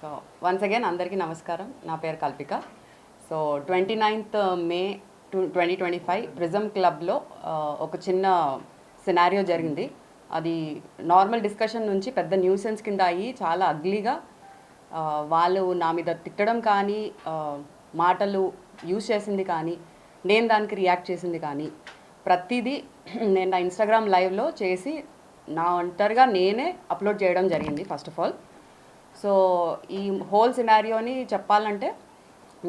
So once again అందరికీ నమస్కారం. నా పేరు Kalpika. So twenty ninth May two twenty twenty five prism క్లబ్లో ఒక చిన్న సినారియో జరిగింది. అది నార్మల్ డిస్కషన్ నుంచి పెద్ద న్యూసెన్స్ కింద అయ్యి చాలా అగ్లీగా వాళ్ళు నా మీద తిట్టడం కానీ మాటలు యూజ్ చేసింది కానీ నేను దానికి రియాక్ట్ చేసింది కానీ ప్రతిదీ నేను నా ఇన్స్టాగ్రామ్ లైవ్లో చేసి నా ఒంటరిగా నేనే అప్లోడ్ చేయడం జరిగింది ఫస్ట్ ఆఫ్ ఆల్ సో ఈ హోల్ సినారియోని చెప్పాలంటే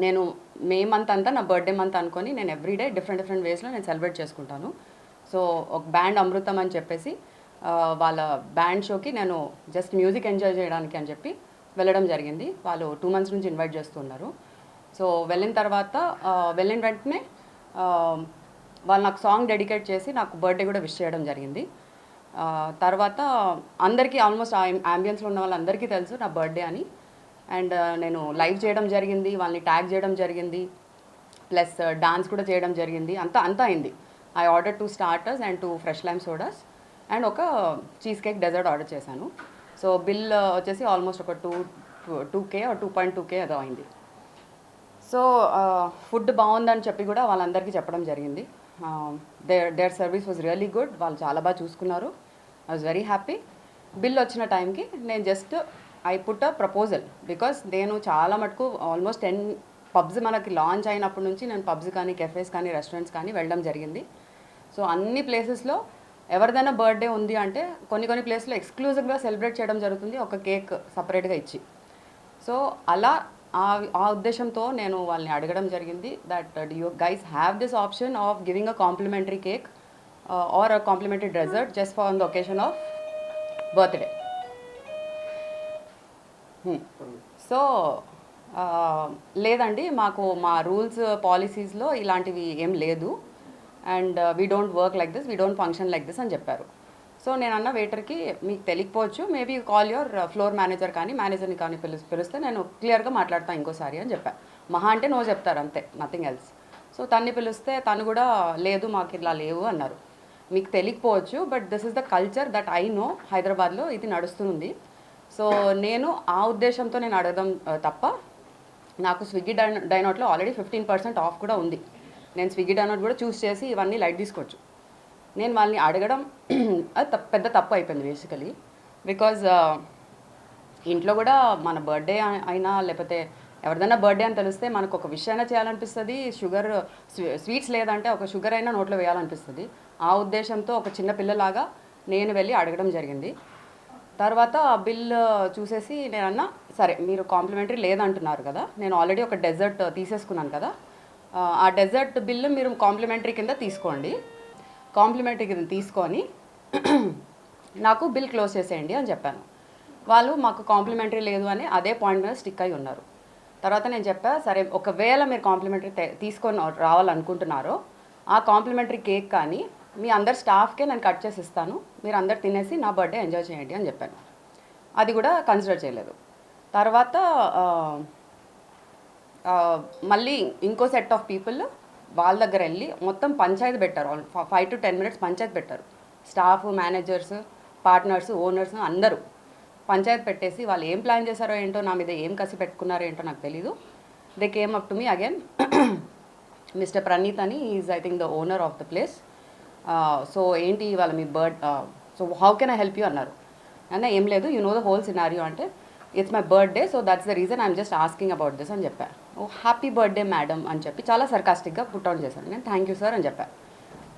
నేను మే మంత్ అంతా నా బర్త్డే మంత్ అనుకొని నేను ఎవ్రీడే డిఫరెంట్ డిఫరెంట్ వేస్లో నేను సెలబ్రేట్ చేసుకుంటాను. సో ఒక బ్యాండ్ అమృతం అని చెప్పేసి వాళ్ళ బ్యాండ్ షోకి నేను జస్ట్ మ్యూజిక్ ఎంజాయ్ చేయడానికి అని చెప్పి వెళ్ళడం జరిగింది. వాళ్ళు టూ మంత్స్ నుంచి ఇన్వైట్ చేస్తున్నారు సో వెళ్ళిన తర్వాత వెళ్ళిన వెంటనే వాళ్ళు నాకు సాంగ్ డెడికేట్ చేసి నాకు బర్త్డే కూడా విష్ చేయడం జరిగింది. తర్వాత అందరికీ ఆల్మోస్ట్ ఆ అంబియన్స్లో ఉన్న వాళ్ళందరికీ తెలుసు నా బర్త్డే అని. అండ్ నేను లైవ్ చేయడం జరిగింది వాళ్ళని ట్యాగ్ చేయడం జరిగింది ప్లస్ డాన్స్ కూడా చేయడం జరిగింది. అంతా అంతా అయింది. I order two starters and two fresh lime sodas and ఒక చీజ్ కేక్ డెజర్ట్ ఆర్డర్ చేశాను సో బిల్ వచ్చేసి ఆల్మోస్ట్ ఒక two two K two point two K ఏదో అయింది. సో ఫుడ్ బాగుందని చెప్పి కూడా వాళ్ళందరికీ చెప్పడం జరిగింది. Their their service was really good వాళ్ళు చాలా బాగా చూసుకున్నారు. I was very happy bill వచ్చిన టైంకి నేను just I put a proposal because నేను చాలా మటుకు ఆల్మోస్ట్ టెన్ పబ్స్ మనకి లాంచ్ అయినప్పటి నుంచి నేను పబ్స్ కానీ కెఫేస్ కానీ రెస్టారెంట్స్ కానీ వెళ్ళడం జరిగింది. సో అన్ని ప్లేసెస్లో ఎవరిదైనా బర్త్డే ఉంది అంటే కొన్ని కొన్ని ప్లేస్లో ఎక్స్క్లూజివ్గా సెలబ్రేట్ చేయడం జరుగుతుంది ఒక కేక్ సపరేట్గా ఇచ్చి. సో అలా ఆ ఆ ఉద్దేశంతో నేను వాళ్ళని అడగడం జరిగింది that you guys have this option of giving a complimentary cake or a complimentary dessert just for the occasion of birthday so లేదండి మాకు మా రూల్స్ పాలసీస్లో ఇలాంటివి ఏం లేదు. And we don't work like this we don't function like this అని చెప్పారు. So నేను అన్న వెయిటర్కి మీకు తెలియకపోవచ్చు maybe call your floor manager కానీ మేనేజర్ని కానీ పిలు పిలిస్తే నేను క్లియర్గా మాట్లాడతాను ఇంకోసారి అని చెప్పాను మహా అంటే నో చెప్తారు అంతే నథింగ్ ఎల్స్ సో తన్ని పిలిస్తే తను కూడా లేదు మాకు ఇలా లేవు అన్నారు. మీకు తెలియకపోవచ్చు but this is the culture that I know హైదరాబాద్లో ఇది నడుస్తుంది. సో నేను ఆ ఉద్దేశంతో నేను అడగడం తప్ప నాకు స్విగ్గీ డై డైనోట్లో ఆల్రెడీ ఫిఫ్టీన్ పర్సెంట్ ఆఫ్ కూడా ఉంది. నేను స్విగ్గీ డైనోట్ కూడా చూస్ చేసి ఇవన్నీ లైట్ తీసుకోవచ్చు. నేను వాళ్ళని అడగడం పెద్ద తప్పు అయిపోయింది బేసికలీ బికాజ్ ఇంట్లో కూడా మన బర్త్డే అయినా లేకపోతే ఎవరిదైనా బర్త్డే అని తెలిస్తే మనకు ఒక విషయాన్ని చేయాలనిపిస్తుంది షుగర్ స్వీట్స్ లేదంటే ఒక షుగర్ అయినా నోట్లో వేయాలనిపిస్తుంది. ఆ ఉద్దేశంతో ఒక చిన్న పిల్లలాగా నేను వెళ్ళి అడగడం జరిగింది. తర్వాత ఆ బిల్ చూసేసి నేను అన్నా సరే మీరు కాంప్లిమెంటరీ లేదంటున్నారు కదా నేను ఆల్రెడీ ఒక డెజర్ట్ తీసేసుకున్నాను కదా ఆ, ఆ డెజర్ట్ బిల్ మీరు కాంప్లిమెంటరీ కింద తీసుకోండి. కాంప్లిమెంటరీ కింద తీసుకొని నాకు బిల్ క్లోజ్ చేసేయండి అని చెప్పాను. వాళ్ళు మాకు కాంప్లిమెంటరీ లేదు అని అదే పాయింట్ మీద స్టిక్ అయి ఉన్నారు. తర్వాత నేను చెప్పా సరే ఒకవేళ మీరు కాంప్లిమెంటరీ తీసుకొని రావాలనుకుంటున్నారో ఆ కాంప్లిమెంటరీ కేక్ కానీ మీ అందరు స్టాఫ్కే నేను కట్ చేసి ఇస్తాను. మీరు అందరు తినేసి నా బర్త్డే ఎంజాయ్ చేయండి అని చెప్పాను. అది కూడా కన్సిడర్ చేయలేదు. తర్వాత మళ్ళీ ఇంకో సెట్ ఆఫ్ పీపుల్ వాళ్ళ దగ్గర వెళ్ళి మొత్తం పంచాయతీ పెట్టారు. ఫైవ్ టు టెన్ మినిట్స్ పంచాయతీ పెట్టారు. స్టాఫ్ మేనేజర్స్ పార్ట్నర్స్ ఓనర్స్ అందరూ. పంచాయత్ పెట్టేసి వాళ్ళు ఏం ప్లాన్ చేశారో ఏంటో నా మీద ఏం కసి పెట్టుకున్నారో ఏంటో నాకు తెలీదు. They came up to me again mister Praneeth అని is I think the owner of the place so ఏంటి వాళ్ళ మీ bird so how can I help you అన్నారు. అన్న ఏం లేదు you know the whole scenario అంటే it's my birthday so that's the reason I'm just asking about this అని చెప్పాను ఓ హ్యాపీ బర్త్డే మేడం అని చెప్పి చాలా సర్కాస్టిక్గా పుట్ ఆన్ చేశాను. నేను థ్యాంక్ యూ సార్ అని చెప్పాను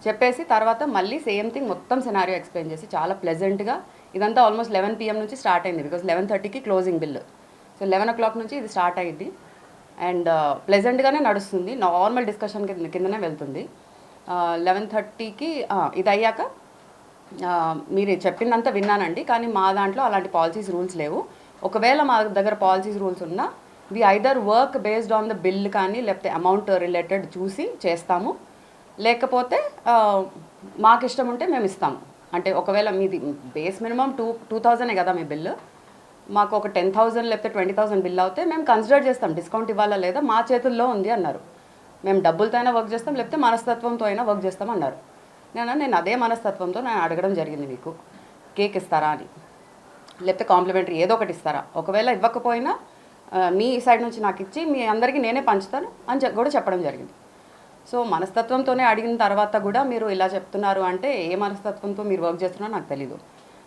చెప్పేసి తర్వాత మళ్ళీ సేమ్ థింగ్ మొత్తం సినారియో ఎక్స్ప్లెయిన్ చేసి చాలా ప్లెజెంట్గా ఇదంతా ఆల్మోస్ట్ లెవెన్ పిఎం నుంచి స్టార్ట్ అయింది బికాస్ లెవెన్ థర్టీకి closing bill so eleven o'clock నుంచి ఇది స్టార్ట్ అయ్యింది అండ్ ప్లెజెంట్గానే నడుస్తుంది. నార్మల్ డిస్కషన్ కిందనే వెళ్తుంది. Uh, లెవెన్ థర్టీకి ఇది అయ్యాక మీరు చెప్పిందంతా విన్నానండి. కానీ మా దాంట్లో అలాంటి పాలసీస్ రూల్స్ లేవు. ఒకవేళ మా దగ్గర పాలసీస్ రూల్స్ ఉన్నా we either work based on the bill కానీ లేకపోతే అమౌంట్ రిలేటెడ్ చూసి చేస్తాము. లేకపోతే మాకు ఇష్టం ఉంటే మేము ఇస్తాము అంటే ఒకవేళ మీది బేస్ మినిమం టూ టూ థౌజండే కదా మీ బిల్లు. మాకు ఒక టెన్ థౌసండ్ లేకపోతే ట్వంటీ థౌసండ్ బిల్ అవుతే మేము కన్సిడర్ చేస్తాం. డిస్కౌంట్ ఇవ్వాలా లేదా? మా చేతుల్లో ఉంది అన్నారు. మేము డబ్బులతో అయినా వర్క్ చేస్తాం లేకపోతే మనస్తత్వంతో అయినా వర్క్ చేస్తాం అన్నారు. నేను నేను అదే మనస్తత్వంతో నేను అడగడం జరిగింది మీకు. కేక్ ఇస్తారా అని. లేకపోతే కాంప్లిమెంటరీ ఏదో ఒకటి ఇస్తారా? ఒకవేళ ఇవ్వకపోయినా మీ సైడ్ నుంచి నాకు ఇచ్చి మీ అందరికీ నేనే పంచుతాను అని కూడా చెప్పడం జరిగింది. సో మనస్తత్వంతోనే అడిగిన తర్వాత కూడా మీరు ఇలా చెప్తున్నారు అంటే ఏ మనస్తత్వంతో మీరు వర్క్ చేస్తున్నారో నాకు తెలీదు.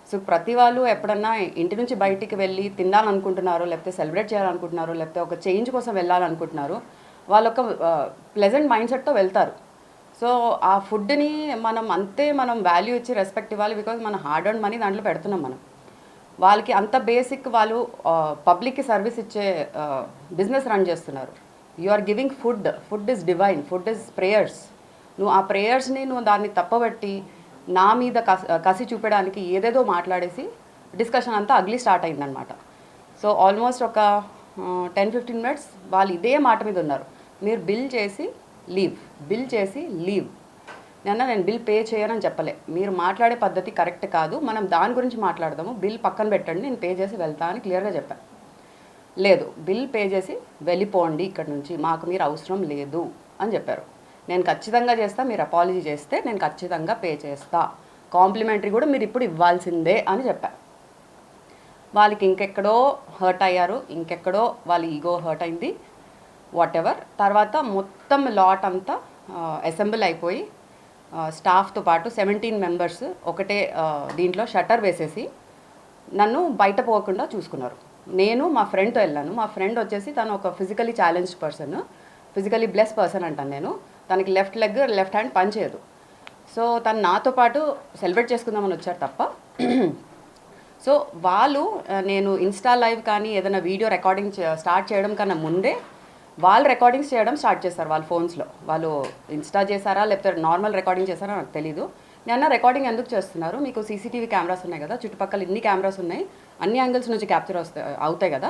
సో ప్రతి వాళ్ళు ఎప్పుడన్నా ఇంటి నుంచి బయటికి వెళ్ళి తినాలనుకుంటున్నారో లేకపోతే సెలబ్రేట్ చేయాలనుకుంటున్నారో లేకపోతే ఒక చేంజ్ కోసం వెళ్ళాలనుకుంటున్నారు వాళ్ళు ఒక ప్లెజెంట్ మైండ్ సెట్తో వెళ్తారు. సో ఆ ఫుడ్ని మనం అంతే మనం వాల్యూ ఇచ్చి రెస్పెక్ట్ ఇవ్వాలి బికాజ్ మన హార్డ్ అండ్ మనీ దాంట్లో పెడుతున్నాం మనం. వాళ్ళకి అంత బేసిక్ వాళ్ళు పబ్లిక్కి సర్వీస్ ఇచ్చే బిజినెస్ రన్ చేస్తున్నారు. You are giving food food is divine food is prayers నువ్వు ఆ ప్రేయర్స్ని నువ్వు దాన్ని తప్పబట్టి నా మీద కసి కసి చూపడానికి ఏదేదో మాట్లాడేసి డిస్కషన్ అంతా అగ్లీ స్టార్ట్ అయిందనమాట సో ఆల్మోస్ట్ ఒక టెన్ ఫిఫ్టీన్ మినిట్స్ వాళ్ళు ఇదే మాట మీద ఉన్నారు. మీరు బిల్ చేసి లీవ్ బిల్ చేసి లీవ్ నిన్న నేను బిల్ పే చేయనని చెప్పలే. మీరు మాట్లాడే పద్ధతి కరెక్ట్ కాదు. మనం దాని గురించి మాట్లాడదాము. బిల్ పక్కన పెట్టండి. నేను పే చేసి వెళ్తా అని క్లియర్గా చెప్పాను లేదు బిల్ పే చేసి వెళ్ళిపోండి ఇక్కడ నుంచి మాకు మీరు అవసరం లేదు అని చెప్పారు. నేను ఖచ్చితంగా చేస్తా మీరు అపాలజీ చేస్తే నేను ఖచ్చితంగా పే చేస్తా. కాంప్లిమెంటరీ కూడా మీరు ఇప్పుడు ఇవ్వాల్సిందే అని చెప్పా. వాళ్ళకి ఇంకెక్కడో హర్ట్ అయ్యారు ఇంకెక్కడో వాళ్ళ ఈగో హర్ట్ అయింది వాట్ ఎవర్ తర్వాత మొత్తం లాట్ అంతా అసెంబుల్ అయిపోయి స్టాఫ్తో పాటు సెవెంటీన్ మెంబర్స్ ఒకటే దీంట్లో షట్టర్ వేసేసి నన్ను బయట పోకుండా చూసుకున్నారు. నేను మా ఫ్రెండ్తో వెళ్ళాను. మా ఫ్రెండ్ వచ్చేసి తను ఒక physically challenged person physically bless person అంటాను నేను. తనకి లెఫ్ట్ లెగ్ లెఫ్ట్ హ్యాండ్ పనిచేయదు సో తను నాతో పాటు సెలబ్రేట్ చేసుకుందామని వచ్చారు తప్ప. సో వాళ్ళు నేను ఇన్స్టా లైవ్ కానీ ఏదైనా వీడియో రికార్డింగ్ స్టార్ట్ చేయడం కన్నా ముందే వాళ్ళు రికార్డింగ్స్ చేయడం స్టార్ట్ చేస్తారు వాళ్ళ ఫోన్స్లో వాళ్ళు ఇన్స్టా చేశారా లేకపోతే నార్మల్ రికార్డింగ్ చేశారా నాకు తెలీదు. నేను రికార్డింగ్ ఎందుకు చేస్తున్నారు? మీకు సీసీటీవీ కెమెరాస్ ఉన్నాయి కదా చుట్టుపక్కల ఇన్ని కెమెరాస్ ఉన్నాయి. అన్ని యాంగిల్స్ నుంచి క్యాప్చర్ వస్తాయి అవుతాయి కదా?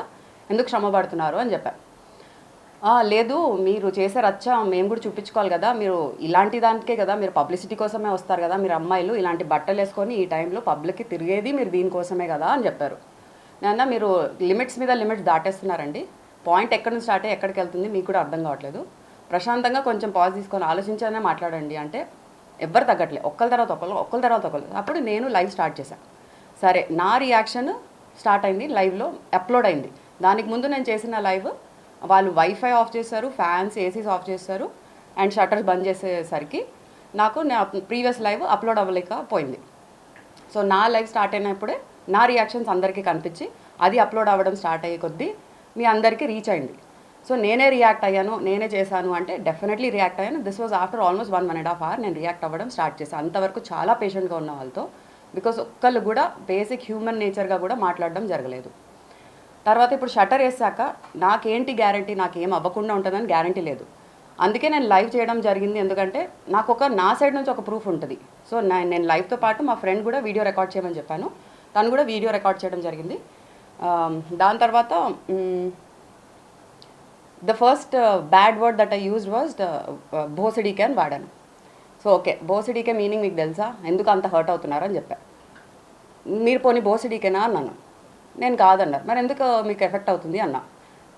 ఎందుకు శ్రమ పడుతున్నారు అని చెప్పాను లేదు మీరు చేసే రచ్చ మేము కూడా చూపించుకోవాలి కదా. మీరు ఇలాంటి దానికే కదా మీరు పబ్లిసిటీ కోసమే వస్తారు కదా మీరు అమ్మాయిలు ఇలాంటి బట్టలు వేసుకొని ఈ టైంలో పబ్లిక్కి తిరిగేది మీరు దీనికోసమే కదా అని చెప్పారు. నేను మీరు లిమిట్స్ మీద లిమిట్స్ దాటేస్తున్నారండి. పాయింట్ ఎక్కడి నుంచి స్టార్ట్ అయ్యి ఎక్కడికి వెళ్తుంది మీకు కూడా అర్థం కావట్లేదు. ప్రశాంతంగా కొంచెం పాజ్ తీసుకొని ఆలోచించనే మాట్లాడండి అంటే ఎవ్వరు తగ్గట్లే. ఒక్కరి తర్వాత ఒకళ్ళు ఒక్కరి తర్వాత ఒకళ్ళు అప్పుడు నేను లైవ్ స్టార్ట్ చేశాను సరే నా రియాక్షన్ స్టార్ట్ అయింది లైవ్లో అప్లోడ్ అయింది. దానికి ముందు నేను చేసిన లైవ్ వాళ్ళు వైఫై ఆఫ్ చేశారు ఫ్యాన్స్ ఏసీస్ ఆఫ్ చేశారు అండ్ షట్టర్స్ బంద్ చేసేసరికి నాకు నా ప్రీవియస్ లైవ్ అప్లోడ్ అవ్వలేకపోయింది. సో నా లైవ్ స్టార్ట్ అయినప్పుడే నా రియాక్షన్స్ అందరికీ కనిపించి అది అప్లోడ్ అవ్వడం స్టార్ట్ అయ్యే కొద్దీ మీ అందరికీ రీచ్ అయింది. సో నేనే రియాక్ట్ అయ్యాను నేనే చేశాను అంటే డెఫినెట్లీ రియాక్ట్ అయ్యాను. This was after almost one one and half hour నేను రియాక్ట్ అవ్వడం స్టార్ట్ చేశాను. అంతవరకు చాలా పేషెంట్గా ఉన్న వాళ్ళతో బికాస్ ఒక్కళ్ళు కూడా బేసిక్ హ్యూమన్ నేచర్గా కూడా మాట్లాడడం జరగలేదు. తర్వాత ఇప్పుడు షటర్ వేసాక నాకేంటి గ్యారంటీ నాకు ఏం అవ్వకుండా ఉంటుందని గ్యారంటీ లేదు. అందుకే నేను లైవ్ చేయడం జరిగింది. ఎందుకంటే నాకు ఒక నా సైడ్ నుంచి ఒక ప్రూఫ్ ఉంటుంది. సో నా- నేను లైవ్తో పాటు మా ఫ్రెండ్ కూడా వీడియో రికార్డ్ చేయమని చెప్పాను. తను కూడా వీడియో రికార్డ్ చేయడం జరిగింది. Um, దాని తర్వాత the first bad word that I used was భోసడీకే అని వాడాను. సో ఓకే బోసిడీకే మీనింగ్ మీకు తెలుసా? ఎందుకు అంత హర్ట్ అవుతున్నారు అని చెప్పా. మీరు పోనీ బోసిడీకేనా అన్నాను. నేను కాదన్నారు మరి ఎందుకు మీకు ఎఫెక్ట్ అవుతుంది అన్నా.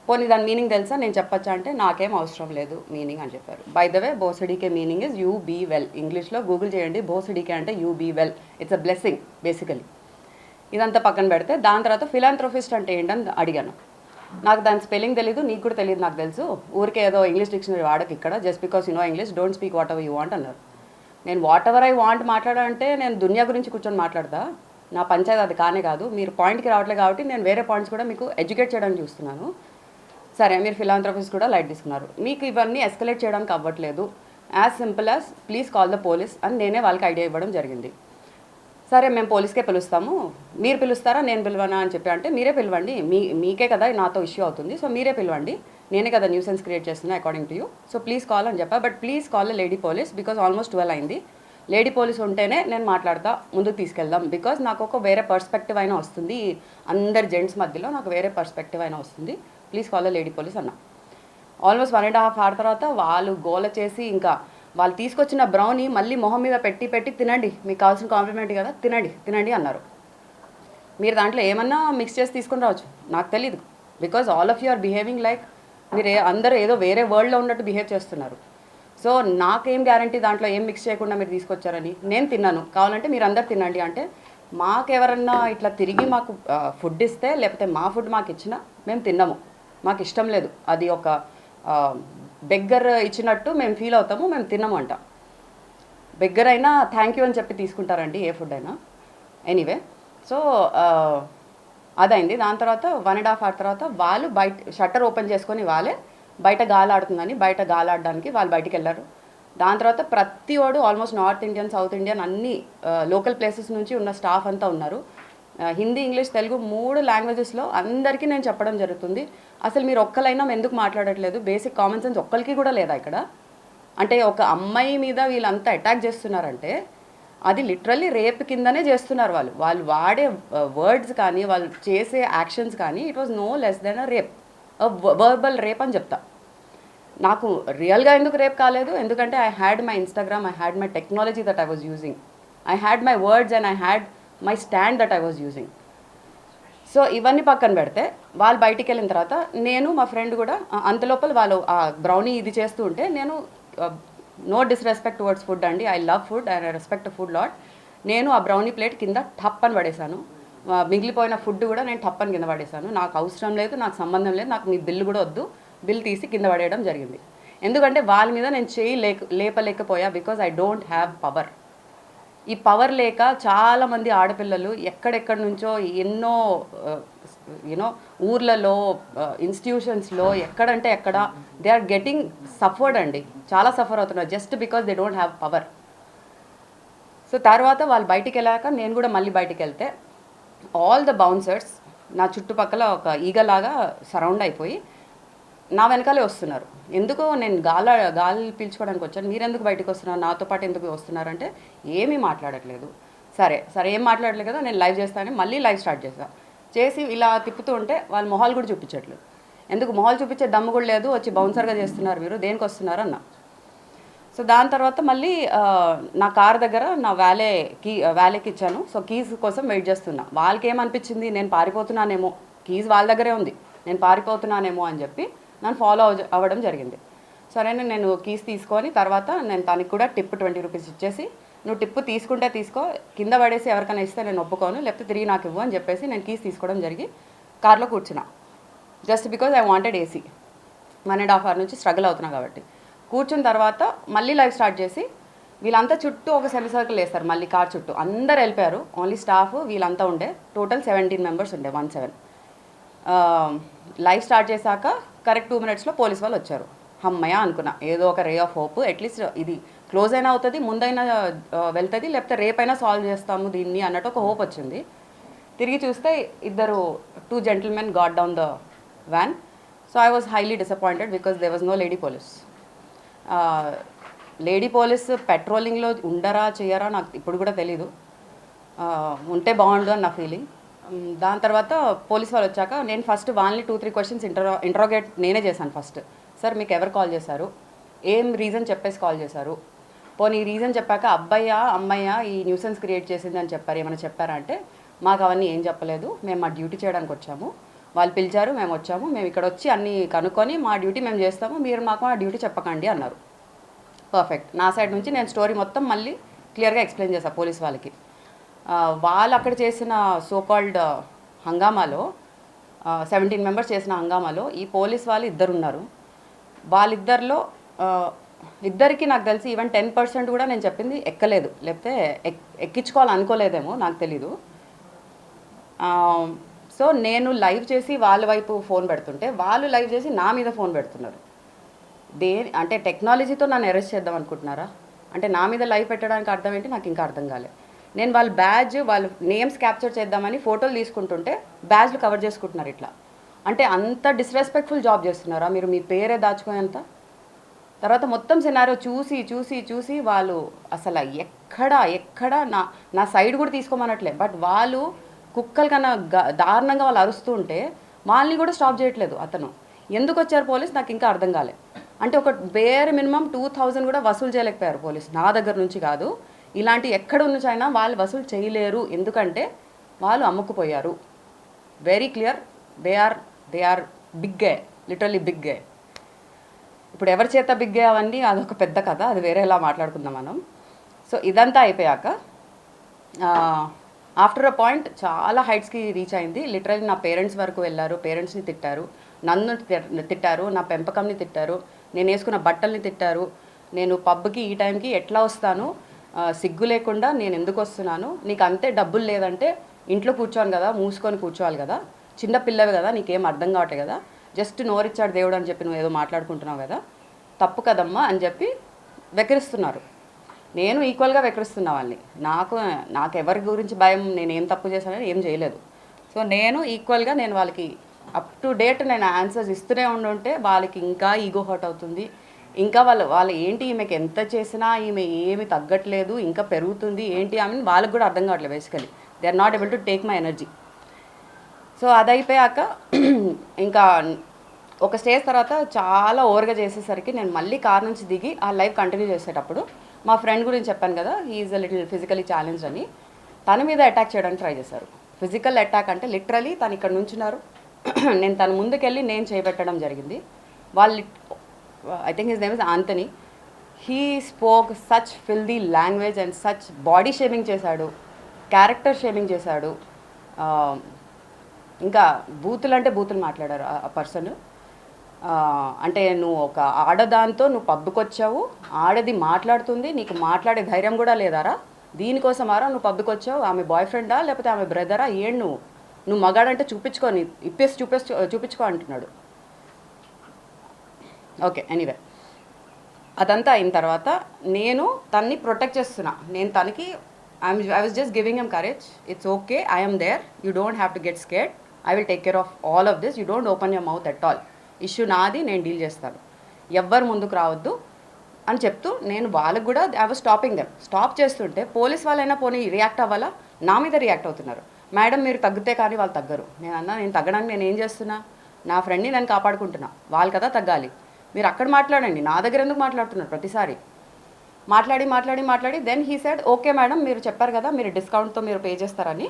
పోనీ దాని మీనింగ్ తెలుసా? నేను చెప్పచ్చా అంటే నాకేం అవసరం లేదు మీనింగ్ అని చెప్పారు. By the way బోసిడీకే meaning is you be well ఇంగ్లీష్లో గూగుల్ చేయండి. బోసిడీకే అంటే you be well it's a blessing basically ఇదంతా పక్కన పెడితే దాని తర్వాత ఫిలాంథ్రోఫిస్ట్ అంటే ఏంటని అడిగాను. నాకు దాని స్పెల్లింగ్ తెలీదు నీకు కూడా తెలియదు నాకు తెలుసు. ఊరికే ఏదో ఇంగ్లీష్ డిక్షనరీ వాడక ఇక్కడ. Just because you know English don't speak whatever you want అన్నారు. నేను వాట్ ఎవర్ ఐ వాంట్ మాట్లాడాలంటే నేను దునియా గురించి కూర్చొని మాట్లాడదా నా పంచాయతీ అది కానే కాదు. మీరు పాయింట్కి రావట్లేదు కాబట్టి నేను వేరే పాయింట్స్ కూడా మీకు ఎడ్యుకేట్ చేయడానికి చూస్తున్నాను. సరే మీరు ఫిలాంథ్రఫీస్ కూడా లైట్ తీసుకున్నారు. మీకు ఇవన్నీ ఎస్కలేట్ చేయడానికి అవ్వట్లేదు. As simple as please call the police అని నేనే వాళ్ళకి ఐడియా ఇవ్వడం జరిగింది. సరే మేము పోలీస్కే పిలుస్తాము. మీరు పిలుస్తారా నేను పిలవనా అని చెప్పి అంటే మీరే పిలవండి. మీ మీకే కదా నాతో ఇష్యూ అవుతుంది. సో మీరే పిలవండి. నేనే కదా న్యూసెన్స్ క్రియేట్ చేస్తున్నా according to you so please call అని చెప్పా. But please call lady police because almost twelve అయింది. లేడీ పోలీస్ ఉంటేనే నేను మాట్లాడతా ముందుకు తీసుకెళ్దాం. బికాజ్ నాకు ఒక వేరే పర్స్పెక్టివ్ అయినా వస్తుంది. అందరి జెంట్స్ మధ్యలో నాకు వేరే పర్స్పెక్టివ్ అయినా వస్తుంది. ప్లీజ్ కాల్ లేడీ పోలీస్ అన్నా. Almost one and half hour తర్వాత వాళ్ళు గోల చేసి ఇంకా వాళ్ళు తీసుకొచ్చిన బ్రౌనీ మళ్ళీ మొహం మీద పెట్టి పెట్టి తినండి. మీకు కావాల్సిన కాంప్లిమెంట్ కదా తినండి తినండి అన్నారు. మీరు దాంట్లో ఏమన్నా మిక్స్ చేసి తీసుకుని రావచ్చు. నాకు తెలియదు because all of you are behaving like మీరు అందరూ ఏదో వేరే వరల్డ్లో ఉన్నట్టు బిహేవ్ చేస్తున్నారు. సో నాకేం గ్యారంటీ దాంట్లో ఏం మిక్స్ చేయకుండా మీరు తీసుకొచ్చారని? నేను తిన్నాను. కావాలంటే మీరు అందరు తినండి అంటే మాకెవరన్నా ఇట్లా తిరిగి మాకు ఫుడ్ ఇస్తే లేకపోతే మా ఫుడ్ మాకు ఇచ్చినా మేము తిన్నాము. మాకు ఇష్టం లేదు. అది ఒక బెగ్గర్ ఇచ్చినట్టు మేము ఫీల్ అవుతాము మేము తినము బెగ్గర్ అయినా థ్యాంక్ యూ అని చెప్పి తీసుకుంటారండి ఏ ఫుడ్ అయినా. ఎనీవే సో అదైంది. దాని తర్వాత వన్ అండ్ హాఫ్ అవర్ తర్వాత వాళ్ళు బయట షట్టర్ ఓపెన్ చేసుకొని వాళ్ళే బయట గాలాడుతుందని బయట గాలాడడానికి వాళ్ళు బయటికి వెళ్ళారు. దాని తర్వాత ప్రతి వాడు almost North Indian South Indian అన్ని లోకల్ ప్లేసెస్ నుంచి ఉన్న స్టాఫ్ అంతా ఉన్నారు. హిందీ ఇంగ్లీష్ తెలుగు మూడు లాంగ్వేజెస్లో అందరికీ నేను చెప్పడం జరుగుతుంది. అసలు మీరు ఒక్కలైనా ఎందుకు మాట్లాడట్లేదు? బేసిక్ కామన్ సెన్స్ ఒక్కరికి కూడా లేదా ఇక్కడ? అంటే ఒక అమ్మాయి మీద వీళ్ళంతా అటాక్ చేస్తున్నారంటే అది లిటరల్లీ రేప్ కిందనే చేస్తున్నారు వాళ్ళు. వాళ్ళు వాడే వర్డ్స్ కానీ వాళ్ళు చేసే యాక్షన్స్ కానీ it was no less than a rape verbal rape అని చెప్తా. నాకు రియల్గా ఎందుకు రేప్ కాలేదు? ఎందుకంటే I had my Instagram I had my technology that I was using I had my words and I had my stand that I was using so ఇవన్నీ పక్కన పెడితే వాళ్ళు బయటికి వెళ్ళిన తర్వాత నేను మా ఫ్రెండ్ కూడా అంత అంతలోపల వాళ్ళు ఆ బ్రౌనీ ఇది చేస్తూ ఉంటే నేను నో డిస్రెస్పెక్ట్ టువర్డ్స్ ఫుడ్ అండి. I love food and I respect food lot నేను ఆ బ్రౌనీ ప్లేట్ కింద టప్ అని పడేశాను మిగిలిపోయిన ఫుడ్ కూడా నేను టప్ అని కింద పడేశాను. నాకు అవసరం లేదు నాకు సంబంధం లేదు నాకు మీ బిల్లు కూడా వద్దు. బిల్ తీసి కింద పడేయడం జరిగింది. ఎందుకంటే వాళ్ళ మీద నేను చేయి లేక లేపలేకపోయా because I don't have power ఈ పవర్ లేక చాలామంది ఆడపిల్లలు ఎక్కడెక్కడి నుంచో ఎన్నో యూనో ఊర్లలో ఇన్స్టిట్యూషన్స్లో ఎక్కడంటే ఎక్కడ దే ఆర్ గెటింగ్ సఫర్డ్ అండి. చాలా సఫర్ అవుతున్నారు. Just because they don't have power so తర్వాత వాళ్ళు బయటికి వెళ్ళాక నేను కూడా మళ్ళీ బయటికి వెళ్తే ఆల్ ద బౌన్సర్స్ నా చుట్టుపక్కల ఒక ఈగలాగా సరౌండ్ అయిపోయి నా వెనకాలే వస్తున్నారు. ఎందుకో నేను గాలి గాలి పీల్చుకోవడానికి వచ్చాను. మీరెందుకు బయటకు వస్తున్నారు? నాతో పాటు ఎందుకు వస్తున్నారంటే ఏమీ మాట్లాడట్లేదు. సరే సరే ఏం మాట్లాడలేదు కదా నేను లైవ్ చేస్తానని మళ్ళీ లైవ్ స్టార్ట్ చేస్తాను చేసి ఇలా తిప్పుతూ ఉంటే వాళ్ళ మొహాలు కూడా చూపించట్లేదు. ఎందుకు మొహాలు చూపించే దమ్ము కూడా లేదు వచ్చి బౌన్సర్గా చేస్తున్నారు మీరు దేనికి వస్తున్నారు అన్న. సో దాని తర్వాత మళ్ళీ నా కార్ దగ్గర నా వ్యాలే కీ వ్యాలేకి ఇచ్చాను సో కీస్ కోసం వెయిట్ చేస్తున్నా. వాళ్ళకి ఏమనిపించింది నేను పారిపోతున్నానేమో. కీస్ వాళ్ళ దగ్గరే ఉంది. నేను పారిపోతున్నానేమో అని చెప్పి నన్ను ఫాలో అవ్వడం జరిగింది. సరే నేను కీస్ తీసుకొని తర్వాత నేను తనకి కూడా టిప్ ట్వంటీ రూపీస్ ఇచ్చేసి నువ్వు టిప్పు తీసుకుంటే తీసుకో కింద పడేసి ఎవరికైనా ఇస్తే నేను ఒప్పుకోను లేకపోతే తిరిగి నాకు ఇవ్వు అని చెప్పేసి నేను కీస్ తీసుకోవడం జరిగి కార్లో కూర్చున్నా. Just because I wanted AC. One and half hour నుంచి స్ట్రగుల్ అవుతున్నా కాబట్టి. కూర్చున్న తర్వాత మళ్ళీ లైవ్ స్టార్ట్ చేసి వీళ్ళంతా చుట్టూ ఒక సెమీ సర్కిల్ వేస్తారు మళ్ళీ కార్ చుట్టూ. అందరు వెళ్ళిపోయారు. ఓన్లీ స్టాఫ్ వీళ్ళంతా ఉండే. టోటల్ సెవెంటీన్ మెంబర్స్ ఉండే వన్ సెవెన్. లైవ్ స్టార్ట్ చేశాక కరెక్ట్ టూ మినిట్స్లో పోలీస్ వాళ్ళు వచ్చారు. అమ్మయ్య అనుకున్నా. ఏదో ఒక ray of hope at least ఇది క్లోజ్ అయినా అవుతుంది ముందైనా వెళ్తుంది లేకపోతే రేపైనా సాల్వ్ చేస్తాము దీన్ని అన్నట్టు ఒక హోప్ వచ్చింది. తిరిగి చూస్తే ఇద్దరు two gentlemen got down the van so I was highly disappointed because they was no lady police lady police పెట్రోలింగ్లో ఉండరా చేయరా నాకు ఇప్పుడు కూడా తెలీదు. ఉంటే బాగుండు అని నా ఫీలింగ్ దాని తర్వాత పోలీస్ వాళ్ళు వచ్చాక నేను ఫస్ట్ వాళ్ళని two three questions interro interrogate నేనే చేశాను ఫస్ట్ సార్ మీకు ఎవరు కాల్ చేశారు? ఏం రీజన్ చెప్పేసి కాల్ చేశారు? పోనీ రీజన్ చెప్పాక అబ్బాయ్యా అమ్మాయ్యా ఈ న్యూసెన్స్ క్రియేట్ చేసింది అని చెప్పారు ఏమైనా చెప్పారా అంటే మాకు అవన్నీ ఏం చెప్పలేదు. మేము మా డ్యూటీ చేయడానికి వచ్చాము. వాళ్ళు పిలిచారు మేము వచ్చాము. మేము ఇక్కడ వచ్చి అన్నీ కనుక్కొని మా డ్యూటీ మేము చేస్తాము. మీరు మాకు మా డ్యూటీ చెప్పకండి అన్నారు. పర్ఫెక్ట్ నా సైడ్ నుంచి నేను స్టోరీ మొత్తం మళ్ళీ క్లియర్గా ఎక్స్ప్లెయిన్ చేశాను పోలీస్ వాళ్ళకి. వాళ్ళు అక్కడ చేసిన సోకాల్డ్ హంగామాలో సెవెంటీన్ మెంబర్స్ చేసిన హంగామాలో ఈ పోలీస్ వాళ్ళు ఇద్దరు ఉన్నారు వాళ్ళిద్దరిలో ఇద్దరికి నాకు తెలిసి ఈవెన్ టెన్ పర్సెంట్ కూడా నేను చెప్పింది ఎక్కలేదు. లేకపోతే ఎక్ ఎక్కించుకోవాలి అనుకోలేదేమో నాకు తెలీదు. సో నేను లైవ్ చేసి వాళ్ళ వైపు ఫోన్ పెడుతుంటే వాళ్ళు లైవ్ చేసి నా మీద ఫోన్ పెడుతున్నారు. దే అంటే టెక్నాలజీతో నన్ను అరెస్ట్ చేద్దాం అనుకుంటున్నారా? అంటే నా మీద లైవ్ పెట్టడానికి అర్థం ఏంటి? నాకు ఇంకా అర్థం కాలే. నేను వాళ్ళ బ్యాజ్ వాళ్ళ నేమ్స్ క్యాప్చర్ చేద్దామని ఫోటోలు తీసుకుంటుంటే బ్యాజ్లు కవర్ చేసుకుంటున్నారు ఇట్లా. అంటే అంత డిస్రెస్పెక్ట్ఫుల్ జాబ్ చేస్తున్నారా? మీరు మీ పేరే దాచుకునేంత? తర్వాత మొత్తం సినారో చూసి చూసి చూసి వాళ్ళు అసలు ఎక్కడ ఎక్కడ నా నా సైడ్ కూడా తీసుకోమనట్లే. బట్ వాళ్ళు కుక్కలు కన్నా దారుణంగా వాళ్ళు అరుస్తూ ఉంటే వాళ్ళని కూడా స్టాప్ చేయట్లేదు అతను. ఎందుకు వచ్చారు పోలీస్? నాకు ఇంకా అర్థం కాలే. అంటే ఒక బేర్ మినిమం టూ థౌజండ్ కూడా వసూలు చేయలేకపోయారు పోలీస్. నా దగ్గర నుంచి కాదు. ఇలాంటి ఎక్కడ నుంచి వాళ్ళు వసూలు చేయలేరు. ఎందుకంటే వాళ్ళు అమ్ముకుపోయారు. Very clear they are they are బిగ్గే literally బిగ్గే ఇప్పుడు ఎవరి చేత బిగ్గే అవన్నీ అదొక పెద్ద కథ. అది వేరేలా మాట్లాడుకుందాం మనం. సో ఇదంతా అయిపోయాక ఆఫ్టర్ అ పాయింట్ చాలా హైట్స్కి రీచ్ అయింది. లిటరల్లీ నా పేరెంట్స్ వరకు వెళ్ళారు. పేరెంట్స్ని తిట్టారు. నన్ను తిట్టారు. నా పెంపకంని తిట్టారు. నేను వేసుకున్న బట్టల్ని తిట్టారు. నేను పబ్కి ఈ టైంకి ఎట్లా వస్తాను? సిగ్గు లేకుండా నేను ఎందుకు వస్తున్నాను? నీకు అంతే డబ్బులు లేదంటే ఇంట్లో కూర్చోను కదా మూసుకొని కూర్చోవాలి కదా. చిన్న పిల్లవి కదా నీకేం అర్థం కావట్లేదు కదా. జస్ట్ నోరిచ్చాడు దేవుడు అని చెప్పి నువ్వు ఏదో మాట్లాడుకుంటున్నావు కదా. తప్పు కదమ్మా అని చెప్పి వెక్కిరిస్తున్నారు. నేను ఈక్వల్గా వెక్కిరిస్తున్నా వాళ్ళని. నాకు నాకు ఎవరి గురించి భయం నేను ఏం తప్పు చేశానని ఏం చేయలేదు. సో నేను ఈక్వల్గా నేను వాళ్ళకి అప్ టు డేట్ నేను ఆన్సర్స్ ఇస్తూనే ఉండుంటే వాళ్ళకి ఇంకా ఈగో హర్ట్ అవుతుంది. ఇంకా వాళ్ళు వాళ్ళు ఏంటి ఈమెకి ఎంత చేసినా ఈమె ఏమి తగ్గట్లేదు ఇంకా పెరుగుతుంది ఏంటి? ఆమె వాళ్ళకి కూడా అర్థం కావట్లేదు basically they are not able to take my energy so అది అయిపోయాక ఇంకా ఒక స్టేజ్ తర్వాత చాలా ఓవర్గా చేసేసరికి నేను మళ్ళీ కార్ నుంచి దిగి ఆ లైఫ్ కంటిన్యూ చేసేటప్పుడు మా ఫ్రెండ్ గురించి చెప్పాను కదా is a little physically challenge అని. తన మీద అటాక్ చేయడానికి ట్రై చేశారు. ఫిజికల్ అటాక్ అంటే లిటరలీ తను ఇక్కడ నుంచున్నారు. నేను తన ముందుకెళ్ళి నేను చేపెట్టడం జరిగింది. వాళ్ళు I think his name is Anthony he spoke such filthy language and such body shaming చేశాడు క్యారెక్టర్ షేమింగ్ చేశాడు. Um, ఇంకా బూతులు అంటే బూతులు మాట్లాడారు ఆ- పర్సన్ uh, అంటే నువ్వు ఒక ఆడదాంతో నువ్వు పబ్కి వచ్చావు ఆడది మాట్లాడుతుంది నీకు మాట్లాడే ధైర్యం కూడా లేదారా? దీనికోసం ఆరా నువ్వు పబ్కి వచ్చావు ఆమె బాయ్ ఫ్రెండా లేకపోతే ఆమె బ్రదరా ఏం నువ్వు? నువ్వు మగాడంటే చూపించుకొని ఇప్పేసి చూపేసి చూపించుకో అంటున్నాడు. ఓకే ఎనీవే అదంతా అయిన తర్వాత నేను తన్ని ప్రొటెక్ట్ చేస్తున్నా. నేను తనకి I'm I was just giving em courage it's okay I'm there you don't have to get scared I will take care of all of this you don't open your mouth at all issue నాది నేను deal చేస్తాను. ఎవ్వరు ముందుకు రావద్దు అని చెప్తూ నేను వాళ్ళకు కూడా I was stopping them stop చేస్తుంటే పోలీస్ వాళ్ళైనా పోనీ రియాక్ట్ అవ్వాలా? నా మీద రియాక్ట్ అవుతున్నారు. మేడం మీరు తగ్గితే కానీ వాళ్ళు తగ్గరు. నేను అన్నా నేను తగ్గడానికి నేను ఏం చేస్తున్నా? నా ఫ్రెండ్ని నేను కాపాడుకుంటున్నా. వాళ్ళు కదా తగ్గాలి. మీరు అక్కడ మాట్లాడండి. నా దగ్గర ఎందుకు మాట్లాడుతున్నారు ప్రతిసారి? మాట్లాడి మాట్లాడి మాట్లాడి then he said okay madam మీరు చెప్పారు కదా మీరు డిస్కౌంట్తో మీరు పే చేస్తారని.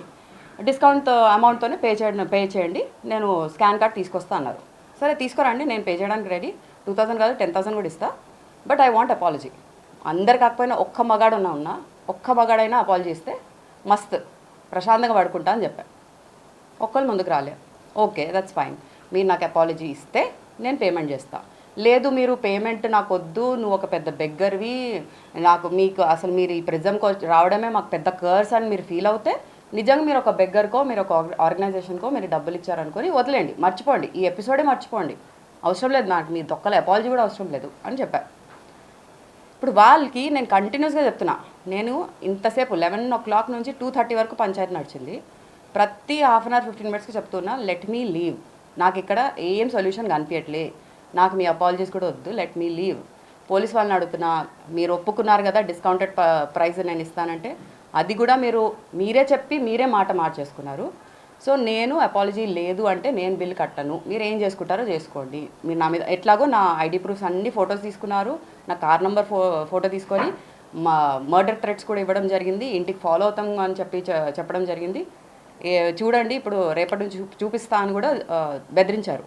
డిస్కౌంట్ అమౌంట్తోనే పే చేయడం పే చేయండి. నేను స్కాన్ కార్డ్ తీసుకొస్తా అన్నారు. సరే తీసుకురండి నేను పే చేయడానికి రెడీ. టూ థౌసండ్ కాదు టెన్ థౌసండ్ కూడా ఇస్తా. But I want apology. అందరు కాకపోయినా ఒక్క మగాడు ఉన్నా ఉన్నా ఒక్క మగాడైనా అపాలజీ ఇస్తే మస్త్. ప్రశాంతంగా పడుకుంటా అని చెప్పాను ఒక్కళ్ళు ముందుకు రాలే. ఓకే దట్స్ ఫైన్ మీరు నాకు అపాలజీ ఇస్తే నేను పేమెంట్ చేస్తాను లేదు మీరు పేమెంట్ నాకు వద్దు నువ్వు ఒక పెద్ద బెగ్గర్వి నాకు మీకు అసలు మీరు ఈ ప్రిజంకి రావడమే మాకు పెద్ద కర్స్ అని మీరు ఫీల్ అవుతే నిజంగా మీరు ఒక బెగ్గర్కో మీరు ఒక ఆర్గనైజేషన్కో మీరు డబ్బులు ఇచ్చారనుకొని వదిలేండి మర్చిపోండి. ఈ ఎపిసోడే మర్చిపోండి. అవసరం లేదు నాకు మీ దొక్కల అపాలజీ కూడా అవసరం లేదు అని చెప్పారు ఇప్పుడు వాళ్ళకి నేను కంటిన్యూస్గా చెప్తున్నా. నేను ఇంతసేపు లెవెన్ ఓ క్లాక్ నుంచి టూ థర్టీ వరకు పంచాయతీ నడిచింది. ప్రతి హాఫ్ అన్ అవర్ ఫిఫ్టీన్ మినిట్స్కి చెప్తున్నా లెట్ మీ లీవ్ నాకు ఇక్కడ ఏం సొల్యూషన్ కనిపించట్లే నాకు మీ అపాలజీస్ కూడా వద్దు. లెట్ మీ లీవ్ పోలీస్ వాళ్ళని అడుగుతున్నా మీరు ఒప్పుకున్నారు కదా డిస్కౌంటెడ్ ప్రైస్ నేను ఇస్తానంటే అది కూడా మీరు మీరే చెప్పి మీరే మాట మార్చేసుకున్నారు. సో నేను అపాలజీ లేదు అంటే నేను బిల్ కట్టను. మీరు ఏం చేసుకుంటారో చేసుకోండి. మీరు నా మీద ఎట్లాగో నా ఐడి ప్రూఫ్స్ అన్ని ఫొటోస్ తీసుకున్నారు. నా కార్ నెంబర్ ఫో ఫోటో తీసుకొని మా మర్డర్ థ్రెట్స్ కూడా ఇవ్వడం జరిగింది. ఇంటికి ఫాలో అవుతాం అని చెప్పి చెప్పడం జరిగింది. చూడండి ఇప్పుడు రేపటి నుంచి చూపిస్తా అని కూడా బెదిరించారు.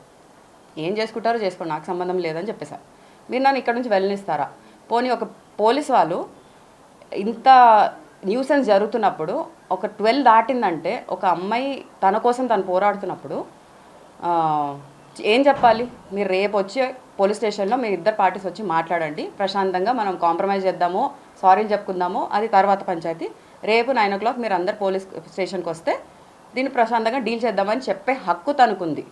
ఏం చేసుకుంటారో చేసుకోండి నాకు సంబంధం లేదని చెప్పేశారు మీరు నన్ను ఇక్కడ నుంచి వెళ్ళనిస్తారా? పోనీ ఒక పోలీస్ వాళ్ళు ఇంత న్యూసెన్స్ జరుగుతున్నప్పుడు ఒక ట్వెల్వ్ దాటిందంటే ఒక అమ్మాయి తన కోసం తను పోరాడుతున్నప్పుడు ఏం చెప్పాలి? మీరు రేపు వచ్చి పోలీస్ స్టేషన్లో మీ ఇద్దరు పార్టీస్ వచ్చి మాట్లాడండి. ప్రశాంతంగా మనం కాంప్రమైజ్ చేద్దామో సారీలు చెప్పుకుందామో. అది తర్వాత పంచాయతీ. రేపు నైన్ ఓ క్లాక్ మీరు అందరు పోలీస్ స్టేషన్కి వస్తే దీన్ని ప్రశాంతంగా డీల్ చేద్దామని చెప్పే హక్కు తనకుంది.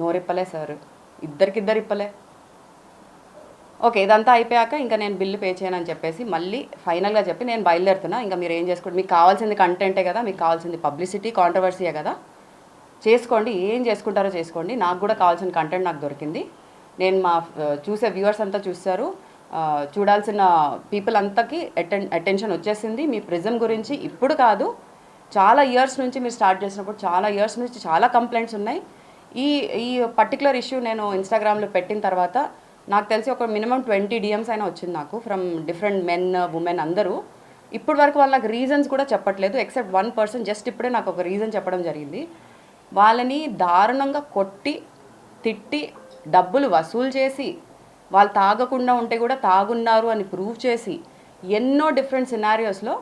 నోరిప్పలే సార్. ఇద్దరికిద్దరు ఇప్పలే. ఓకే ఇదంతా అయిపోయాక ఇంకా నేను బిల్లు పే చేయను అని చెప్పేసి మళ్ళీ ఫైనల్గా చెప్పి నేను బయలుదేరుతున్నా. ఇంకా మీరు ఏం చేసుకోండి. మీకు కావాల్సింది కంటెంటే కదా మీకు కావాల్సింది పబ్లిసిటీ కాంట్రవర్సీయే కదా. చేసుకోండి. ఏం చేసుకుంటారో చేసుకోండి. నాకు కూడా కావాల్సిన కంటెంట్ నాకు దొరికింది. నేను మా చూసే వ్యూవర్స్ అంతా చూస్తారు. చూడాల్సిన పీపుల్ అంతకి అటెన్ అటెన్షన్ వచ్చేసింది. మీ ప్రిజం గురించి ఇప్పుడు కాదు. చాలా ఇయర్స్ నుంచి మీరు స్టార్ట్ చేసినప్పుడు చాలా ఇయర్స్ నుంచి చాలా కంప్లైంట్స్ ఉన్నాయి. ఈ ఈ పర్టికులర్ ఇష్యూ నేను ఇన్స్టాగ్రామ్లో పెట్టిన తర్వాత నాకు తెలిసి ఒక మినిమం ట్వంటీ డిఎమ్స్ అయినా వచ్చింది నాకు ఫ్రమ్ డిఫరెంట్ మెన్ ఉమెన్ అందరూ. ఇప్పటి వరకు వాళ్ళకి రీజన్స్ కూడా చెప్పట్లేదు ఎక్సెప్ట్ వన్ పర్సన్ జస్ట్ ఇప్పుడే నాకు ఒక రీజన్ చెప్పడం జరిగింది. వాళ్ళని దారుణంగా కొట్టి తిట్టి డబ్బులు వసూలు చేసి వాళ్ళు తాగకుండా ఉంటే కూడా తాగున్నారు అని ప్రూవ్ చేసి ఎన్నో డిఫరెంట్ సినారియోస్లో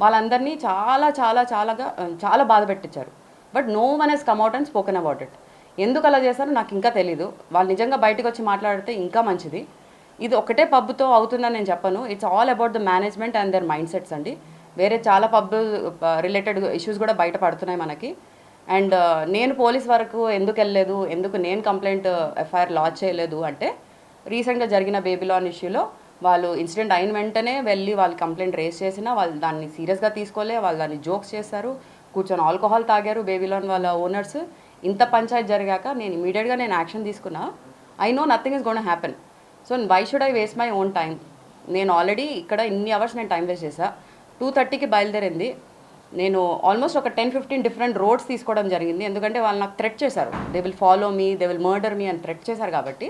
వాళ్ళందరినీ చాలా చాలా చాలాగా చాలా బాధ పెట్టించారు. But no one has come out and spoken about it ఎందుకు అలా చేశారో నాకు ఇంకా తెలీదు. వాళ్ళు నిజంగా బయటకు వచ్చి మాట్లాడితే ఇంకా మంచిది. ఇది ఒకటే పబ్తో అవుతుందని నేను చెప్పను. It's all about the management and their mindsets అండి. వేరే చాలా పబ్ రిలేటెడ్ ఇష్యూస్ కూడా బయట పడుతున్నాయి మనకి. అండ్ నేను పోలీస్ వరకు ఎందుకు వెళ్ళలేదు? ఎందుకు నేను కంప్లైంట్ ఎఫ్ఐఆర్ లాంచ్ చేయలేదు అంటే రీసెంట్గా జరిగిన బేబీలాన్ ఇష్యూలో వాళ్ళు ఇన్సిడెంట్ అయిన వెంటనే వెళ్ళి వాళ్ళు కంప్లైంట్ రేస్ చేసినా వాళ్ళు దాన్ని సీరియస్గా తీసుకోలే వాళ్ళు దాన్ని జోక్స్ చేస్తారు కూర్చొని ఆల్కహాల్ తాగారు బేబీలాన్ వాళ్ళ ఓనర్స్ ఇంత పంచాయత్ జరిగాక నేను ఇమీడియట్గా నేను యాక్షన్ తీసుకున్నా. I know nothing is gonna happen so why should I waste my own time నేను ఆల్రెడీ ఇక్కడ ఇన్ని అవర్స్ నేను టైం వేస్ట్ చేశా. టూ థర్టీకి బయలుదేరింది. నేను ఆల్మోస్ట్ ఒక టెన్ ఫిఫ్టీన్ డిఫరెంట్ రోడ్స్ తీసుకోవడం జరిగింది. ఎందుకంటే వాళ్ళు నాకు థ్రెట్ చేశారు. They will follow me they will murder me అని థ్రెట్ చేశారు కాబట్టి.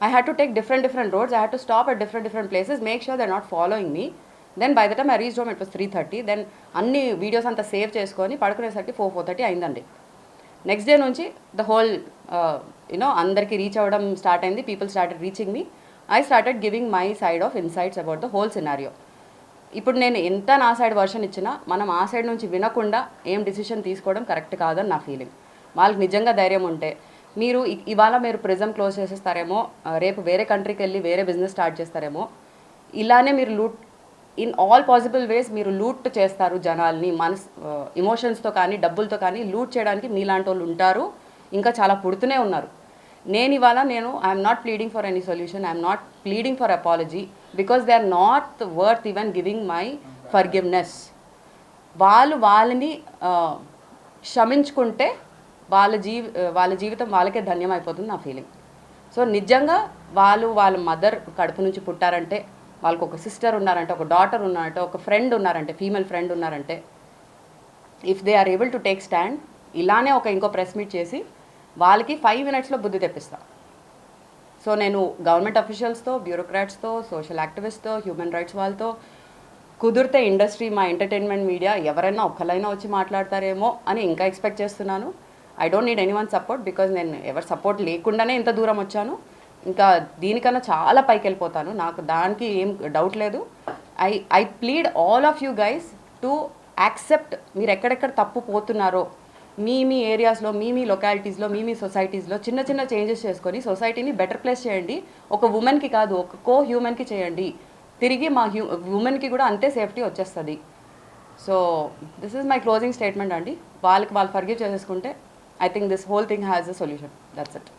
I had to take different different roads I had to stop at different different places make sure they not following me then by the time I reach home it was three thirty then అన్ని videos అంతా save చేసుకొని పడుకునేసరికి four four thirty అయిందండి. Next day నుంచి the whole you know అందరికీ reach అవ్వడం start అయింది. People started reaching me I started giving my side of insights about the whole scenario ఇప్పుడు నేను ఎంత నా సైడ్ వర్షన్ ఇచ్చినా మనం ఆ సైడ్ నుంచి వినకుండా ఏం డిసిషన్ తీసుకోవడం కరెక్ట్ కాదని నా ఫీలింగ్ వాళ్ళకి నిజంగా ధైర్యం ఉంటే మీరు ఇవాళ మీరు ప్రిజం క్లోజ్ చేసేస్తారేమో రేపు వేరే కంట్రీకి వెళ్ళి వేరే బిజినెస్ స్టార్ట్ చేస్తారేమో ఇలానే మీరు loot in all possible ways మీరు లూట్ చేస్తారు జనాల్ని మనస్ ఇమోషన్స్తో కానీ డబ్బులతో కానీ లూట్ చేయడానికి మీలాంటి వాళ్ళు ఉంటారు. ఇంకా చాలా పుడుతూనే ఉన్నారు. నేను ఇవాళ నేను I'm not pleading for any solution I'm not pleading for apology because they are not worth even giving my forgiveness వాళ్ళు వాళ్ళని క్షమించుకుంటే వాళ్ళ జీవి వాళ్ళ జీవితం వాళ్ళకే ధన్యం అయిపోతుంది నా ఫీలింగ్ సో నిజంగా వాళ్ళు వాళ్ళ మదర్ కడుపు నుంచి పుట్టారంటే వాళ్ళకు ఒక సిస్టర్ ఉన్నారంటే ఒక డాటర్ ఉన్నారంటే ఒక ఫ్రెండ్ ఉన్నారంటే ఫీమేల్ ఫ్రెండ్ ఉన్నారంటే if they are able to take stand ఇలానే ఒక ఇంకో ప్రెస్ మీట్ చేసి వాళ్ళకి ఫైవ్ మినిట్స్లో బుద్ధి తెప్పిస్తా. సో నేను గవర్నమెంట్ అఫీషియల్స్తో బ్యూరోక్రాట్స్తో సోషల్ యాక్టివిస్ట్తో హ్యూమన్ రైట్స్ వాళ్ళతో కుదిరితే ఇండస్ట్రీ మా ఎంటర్టైన్మెంట్ మీడియా ఎవరైనా ఒక్కలైనా వచ్చి మాట్లాడతారేమో అని ఇంకా ఎక్స్పెక్ట్ చేస్తున్నాను. I don't need anyone support because నేను ఎవరి సపోర్ట్ లేకుండానే ఇంత దూరం వచ్చాను. ఇంకా దీనికన్నా చాలా పైకి వెళ్ళిపోతాను నాకు దానికి ఏం డౌట్ లేదు. I I plead all of you guys to accept మీరు ఎక్కడెక్కడ తప్పు పోతున్నారో మీ మీ ఏరియాస్లో మీ మీ లొకాలిటీస్లో మీ మీ సొసైటీస్లో చిన్న చిన్న చేంజెస్ చేసుకొని సొసైటీని బెటర్ ప్లేస్ చేయండి. ఒక ఉమెన్కి కాదు ఒక కో హ్యూమన్కి చేయండి. తిరిగి మా హ్యూ ఉమెన్కి కూడా అంతే సేఫ్టీ వచ్చేస్తుంది. So this is my closing statement అండి. వాళ్ళకి వాళ్ళు ఫర్గివ్ చేసేసుకుంటే I think this whole thing has a solution that's it